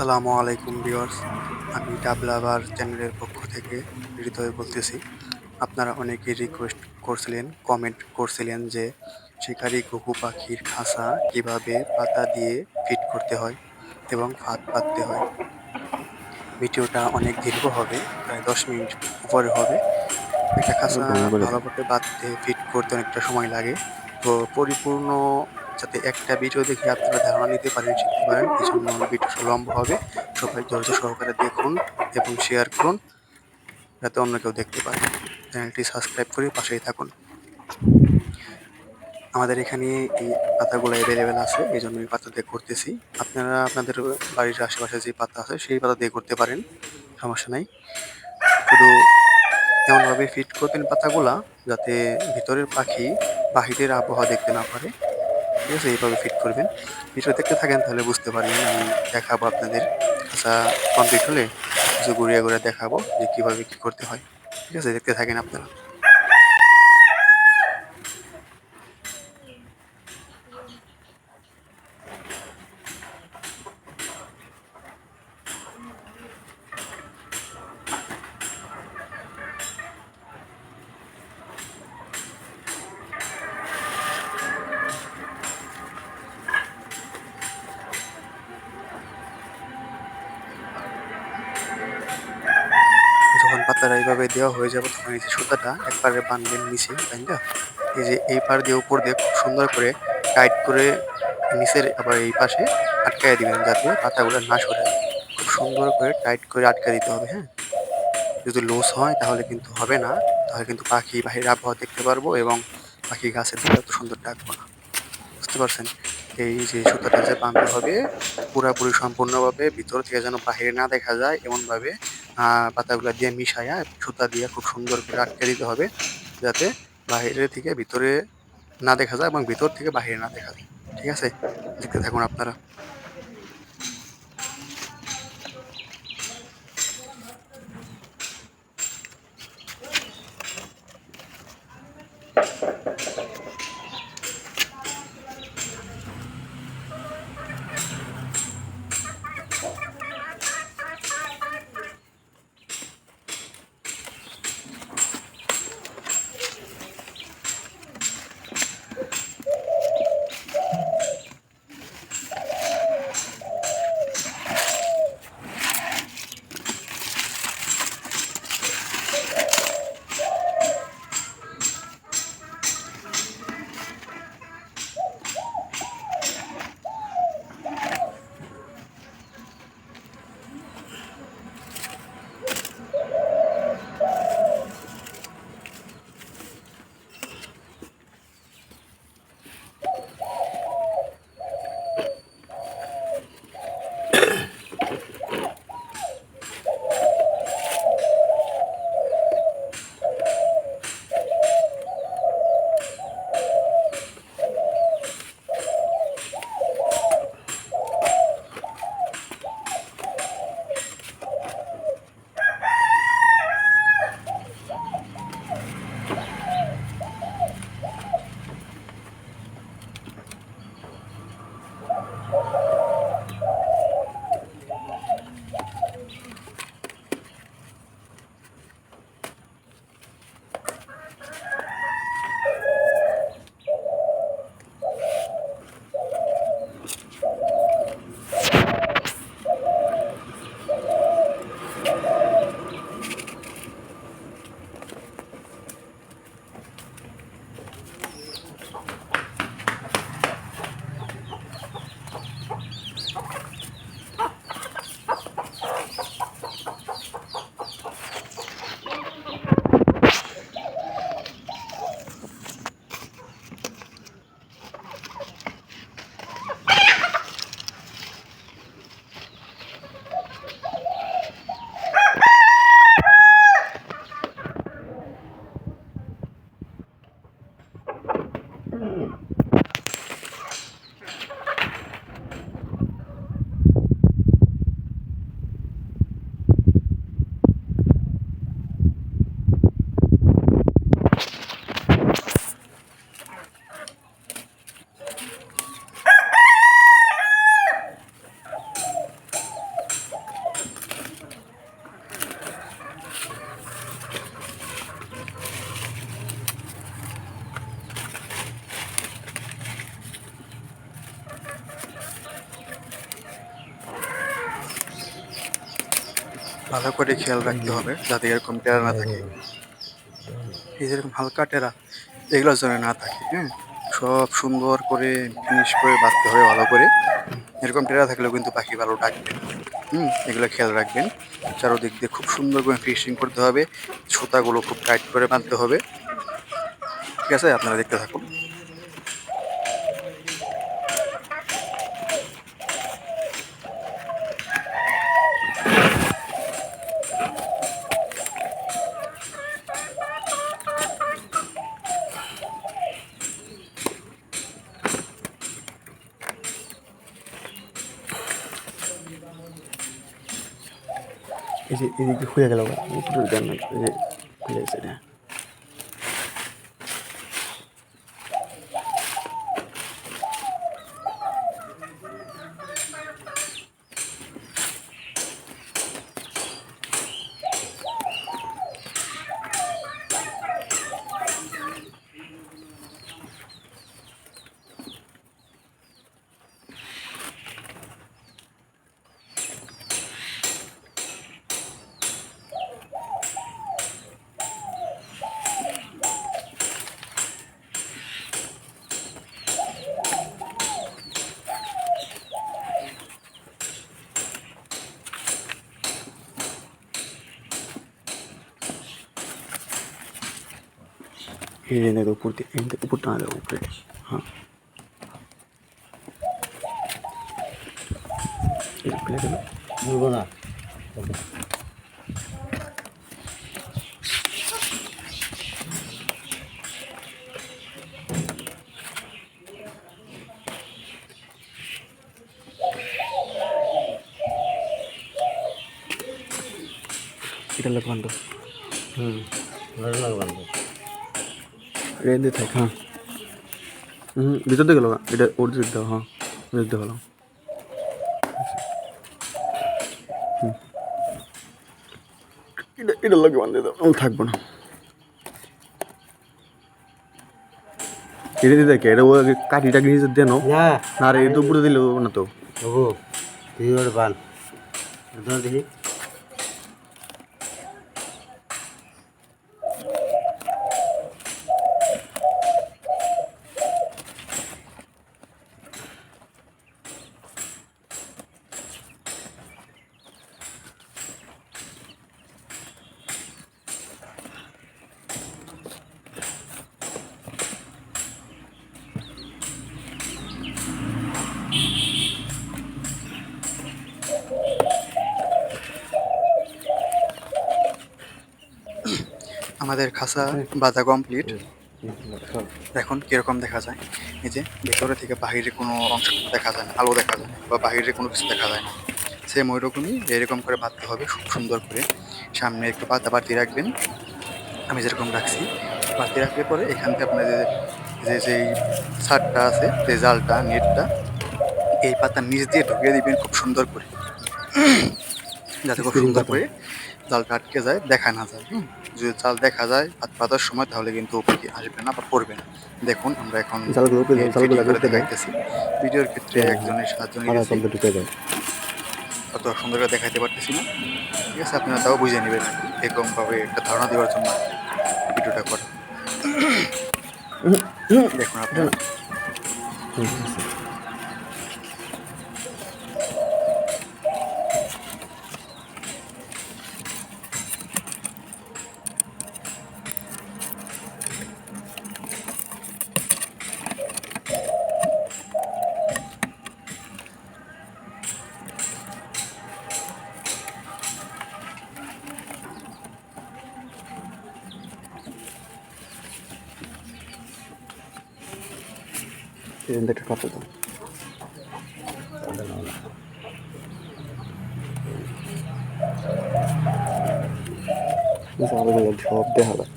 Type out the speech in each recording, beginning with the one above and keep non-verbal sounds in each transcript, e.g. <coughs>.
আসসালামু আলাইকুম ভিউয়ার্স আমি ডাবলাভার চ্যানেলের পক্ষ থেকে হৃদয় বলতেছি। আপনারা অনেকেই রিকোয়েস্ট করছিলেন কমেন্ট করছিলেন যে শিকারি ঘুঘু পাখির খাঁচা কীভাবে পাতা দিয়ে ফিট করতে হয় এবং ফাঁদ পাততে হয়। ভিডিওটা অনেক দীর্ঘ হবে প্রায় দশ মিনিট উপরে হবে। একটা খাঁচা ভালোভাবে বাঁধতে ফিট করতে অনেকটা সময় লাগে। তো পরিপূর্ণ যাতে একটা ভিডিও দেখে আপনারা ধারণা নিতে পারেন, শিখতে পারেন। এই জন্য ভিডিওটা লম্বা হবে। সবাই ধৈর্য সহকারে দেখুন এবং শেয়ার করুন, যাতে অন্য কেউ দেখতে পারে। চ্যানেলটি সাবস্ক্রাইব করে পাশেই থাকুন। আমাদের এখানে এই পাতাগুলো অ্যাভেলেবেল আছে, এই জন্য এই পাতা দিয়ে করতেছি আপনারা আপনাদের বাড়ির আশেপাশে যে পাতা আছে, সেই পাতা দিয়ে করতে পারেন, সমস্যা নাই। শুধু এমনভাবে ফিট করবেন পাতাগুলা, যাতে ভিতরের পাখি বাহিরের আবহাওয়া দেখতে না পারে। ঠিক আছে এইভাবে ফিট করবেন। ভিডিও দেখতে থাকেন, তাহলে বুঝতে পারবেন আমি দেখাবো আপনাদের। আচ্ছা কমপ্লিট হলে, কিছু ঘুরিয়ে ঘুরে দেখাবো যে কীভাবে কী করতে হয়। ঠিক আছে, দেখতে থাকেন আপনারা। পাতাটা এইভাবে দেওয়া হয়ে যাবে, তখন এই যে সুতাটা একবারে বানবেন নিচে, তাই না? এই যে এই পার দিয়ে উপর দিয়ে খুব সুন্দর করে টাইট করে নিচের আবার এই পাশে আটকায় দিবেন যাতে পাতাগুলো না সরে খুব সুন্দর করে টাইট করে আটকা দিতে হবে হ্যাঁ? যদি লুজ হয় তাহলে কিন্তু হবে না, তাহলে কিন্তু পাখি বাহির আবহাওয়া দেখতে পারব এবং পাখি গাছের দিকে এত সুন্দর ডাকবো না। বুঝতে পারছেন? এই যে সুতাটা যে বাঁধতে হবে, পুরাপুরি সম্পূর্ণভাবে ভিতর থেকে যেন বাহিরে না দেখা যায়, এমনভাবে পাতাগুলা দিয়ে মিশাইয়া সুতা দিয়ে খুব সুন্দর করে আটকে দিতে হবে, যাতে বাইরে থেকে ভিতরে না দেখা যায় এবং ভিতর থেকে বাহিরে না দেখা যায়। ঠিক আছে? দেখতে থাকুন আপনারা। Mm-hmm. ভালো করে খেয়াল রাখতে হবে যাতে এরকম টেরা না থাকে। এই যেরকম হালকা টেরা এগুলো যেন না থাকে হ্যাঁ সব সুন্দর করে ফিনিশ করে বাঁধতে হবে ভালো করে। এরকম টেরা থাকলেও কিন্তু পাখি ভালো ডাকবে। হুম? এগুলো খেয়াল রাখবেন। চারোদিক দিয়ে খুব সুন্দর করে ফিনিশিং করতে হবে। সুতাগুলো খুব টাইট করে বাঁধতে হবে। ঠিক আছে? আপনারা দেখতে থাকুন। এই যে এদিকে খুলে গেল উপরে দেন না এই যে খুলে গেছে এটা এই যে দেখো উপর দিয়ে এই উপর টানা দেবো উপরে হ্যাঁ রেন্দে থাক হ্যাঁ। হুম ভিতর দিয়ে গেল এটা ওর দিক দাও হ্যাঁ। দিক গেল এটা এটা লোক বান্ধে দাও। আমি থাকব না। এটা দেখে এটা ও আগে কাঠিটা গিয়ে দেন না। রে উপরে দিলে না তো। তুই ওর বান। দেখি। আমাদের খাসা বাঁধা কমপ্লিট দেখুন কীরকম দেখা যায়। এই যে ভেতরে থেকে বাহিরে কোনো অংশ দেখা যায় না আলো দেখা যায় না বা বাহিরে কোনো কিছু দেখা যায় না। সেম ওই রকমই এরকম করে বাঁধতে হবে খুব সুন্দর করে। সামনে একটু পাতা বাড়তি রাখবেন। আমি যেরকম রাখছি বাড়তি রাখলে পরে এখান থেকে আপনাদের যে যেই ছাদটা আছে যে জালটা নেটটা এই পাতার নিচ দিয়ে ঢুকিয়ে দিবেন খুব সুন্দর করে। যাতে খুব সুন্দর করে জালটা আটকে যায় দেখা না যায় হুম? যদি জাল দেখা যায় হাত পাতার সময় তাহলে কিন্তু উপরে আসবে না বা পড়বে না। দেখুন আমরা এখন। দেখাইতেছি। ভিডিওর ক্ষেত্রে একজনের সাহায্য মাথা নিয়েছি তলতে ঢুকে যায় অত সুন্দর করে দেখাইতে পারতেছি না। ঠিক আছে আপনারা তাও বুঝে নেবেন এরকমভাবে একটা ধারণা দেওয়ার জন্য ভিডিওটা করা। <coughs> দেখুন আপনারা। সব দেখা যায়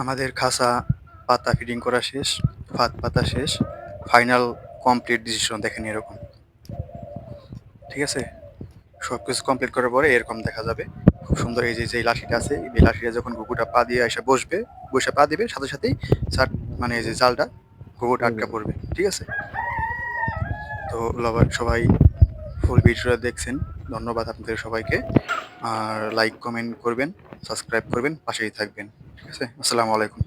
আমাদের খাসা পাতা ফিডিং করা শেষ ফাত পাতা শেষ ফাইনাল কমপ্লিট ডিসিশন দেখেন এরকম। ঠিক আছে? সব কিছু কমপ্লিট করার পরে এরকম দেখা যাবে। খুব সুন্দর এই যে যে লাঠিটা আছে এই লাঠিটা যখন ঘুঘুটা পা দিয়ে এসে বসবে বসে পা দিবে সাথে সাথেই চার মানে এই যে জালটা ঘুঘুটা আটকা পড়বে ঠিক আছে? তো লবার সবাই ফুল ভিডিওটা দেখছেন। ধন্যবাদ আপনাদের সবাইকে। আর লাইক কমেন্ট করবেন সাবস্ক্রাইব করবেন পাশেই থাকবেন ঠিক আছে? আসসালামু আলাইকুম।